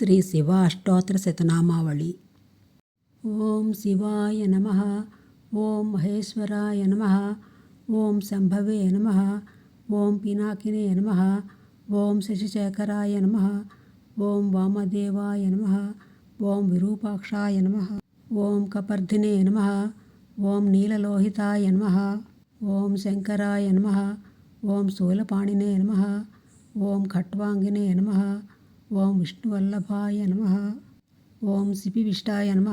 శ్రీ శివ అష్టోత్తర శతనామావళి ఓం శివాయ నమ ఓం మహేశ్వరాయ నమ ఓం శంభవే నమ ఓం పినాకినే నమ ఓం శశిశేఖరాయ నమ ఓం వామదేవాయ నమ ఓం విరూపాక్షాయ నమ ఓం కపర్ధినే నమ ఓం నీలలోహితాయ నమ ఓం శంకరాయ నమ ఓం శూలపాణినే నమ ఓం ఖట్వాంగినే నమ ఓం విష్ణువల్లభాయ నమ ఓం సిపివిష్టాయ నమ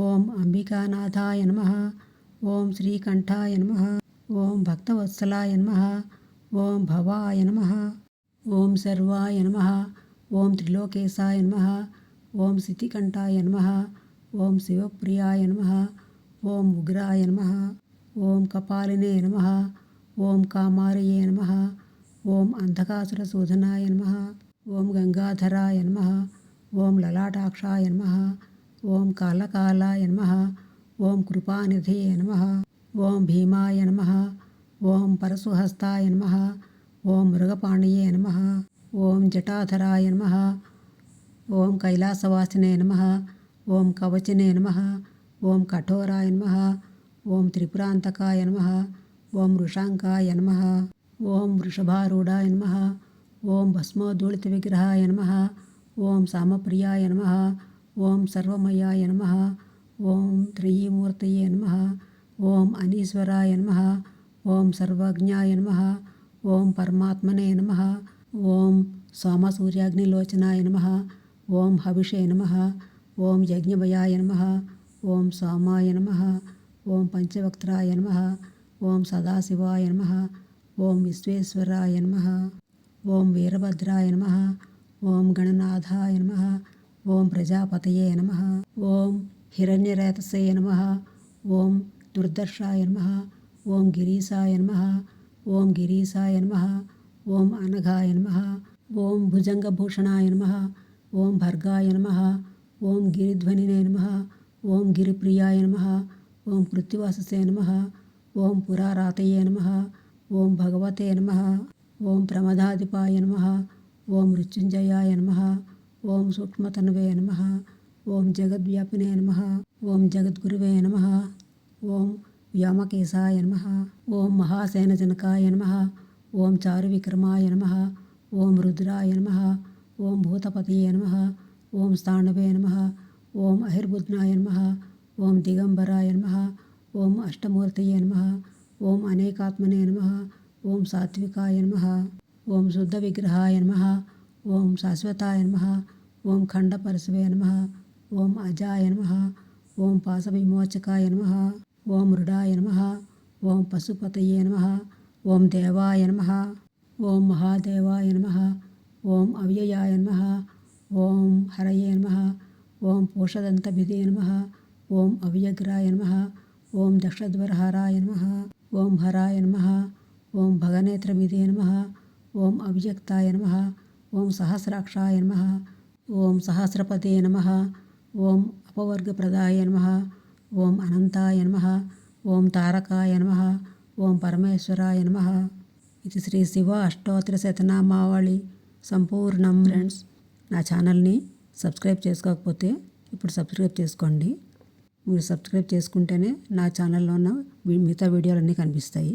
ఓం అంబికానాథాయ నమ ఓం శ్రీకంఠాయ నమ ఓం భక్తవత్సలాయ నమ ఓం భవాయ నమ ఓం సర్వాయ నమ ఓం త్రిలోకేశాయ నమ ఓం సితికంఠాయ నమ ఓం శివప్రియాయ నమ ఓం ఉగ్రాయ నమ ఓం కపాలినే నమ ఓం కామారయే నమ ఓం అంధకాసుర శోధనాయ నమ ఓం గంగాధరాయ నమ ఓం లలాటాక్షాయ నమ ఓం కాలకాలాయ నమ ఓం కృపానిధయే నమ ఓం భీమాయ నమ ఓం పరశుహస్తాయ నమ ఓం మృగపాణయే నమ ఓం జటాధరాయ నమ ఓం కైలాసవాసినే నమ ఓం కవచినే నమ ఓం కఠోరాయ నమ ఓం త్రిపురాంతకాయ నమ ఓం వృషాంకాయ నమ ఓం వృషభారూఢాయ నమ ఓం భస్మోద్ధూళిత విగ్రహాయ నమ ఓం సామప్రియాయ నమ ఓం సర్వమయాయ నమ ఓం త్రయీమూర్తయే నమ ఓం అనీశ్వరాయ నమ ఓం సర్వజ్ఞాయ నమ ఓం పరమాత్మనే నమ ఓం సోమసూర్యాగ్నిలోచనాయ నమ ఓం హవిషే నమ ఓం యజ్ఞభయాయ నమ ఓం సోమాయ నమ ఓం పంచవక్త్రాయ నమ ఓం సదాశివాయ నమ ఓం విశ్వేశ్వరాయ నమ ఓం వీరభద్రాయ నమ ఓం గణనాథాయ నమ ఓం ప్రజాపతయే నమ ఓం హిరణ్యరేతసే నమ ఓం దుర్దర్శాయ నమ ఓం గిరీశాయ నమ ఓం గిరీశాయ నమ ఓం అనఘాయ నమ ఓం భుజంగభూషణాయ నమ ఓం భర్గాయ నమ ఓం గిరిధ్వనినే నమ ఓం గిరిప్రియాయ నమ ఓం కృత్తివాససే నమ ఓం పురారాతయే నమ ఓం భగవతే నమ ఓం ప్రమదాధిపాయ నమ ఓం మృత్యుంజయాయ నమ ఓం సూక్ష్మతనువే నమ ఓం జగద్వ్యాపినే నమ ఓం జగద్గురువే నమ ఓం వ్యోమకేశాయ నమ ఓం మహాసేనజనకాయ నమ ఓం చారువిక్రమాయ నమ ఓం రుద్రాయ నమ ఓం భూతపతియే నమ ఓం స్థాణవే నమ ఓం అహిర్బుద్నాయ నమ ఓం దిగంబరాయ నమ ఓం అష్టమూర్తయే నమ ఓం అనేకాత్మనే నమ ఓం సాత్వికాయ నమ ఓం శుద్ధ విగ్రహాయ నమ ఓం శాశ్వతాయ నమ ఓం ఖండపరశవే నమ ఓం అజాయ నమ ఓం పాశవిమోచకాయ నమ ఓం మృడాయ నమ ఓం పశుపతయే నమ ఓం దేవాయ నమ ఓం మహాదేవాయ నమ ఓం అవ్యయాయ నమ ఓం హరయే నమ ఓం పూషదంతభిదే నమ ఓం అవ్యగ్రాయ నమ ఓం దక్షధ్వరహరాయ నమ ఓం హరాయ నమ ఓం భగనేత్రమిదే నమ ఓం అవ్యక్తాయ నమ ఓం సహస్రాక్షాయ నమ ఓం సహస్రపదే నమ ఓం అపవర్గప్రదాయ నమ ఓం అనంతాయ నమ ఓం తారకాయ నమ ఓం పరమేశ్వరాయ నమ. ఇది శ్రీ శివ అష్టోత్తర శతనామావళి సంపూర్ణం. ఫ్రెండ్స్ నా ఛానల్ని సబ్స్క్రైబ్ చేసుకోకపోతే ఇప్పుడు సబ్స్క్రైబ్ చేసుకోండి. మీరు సబ్స్క్రైబ్ చేసుకుంటేనే నా ఛానల్లో ఉన్న మిగతా వీడియోలన్నీ కనిపిస్తాయి.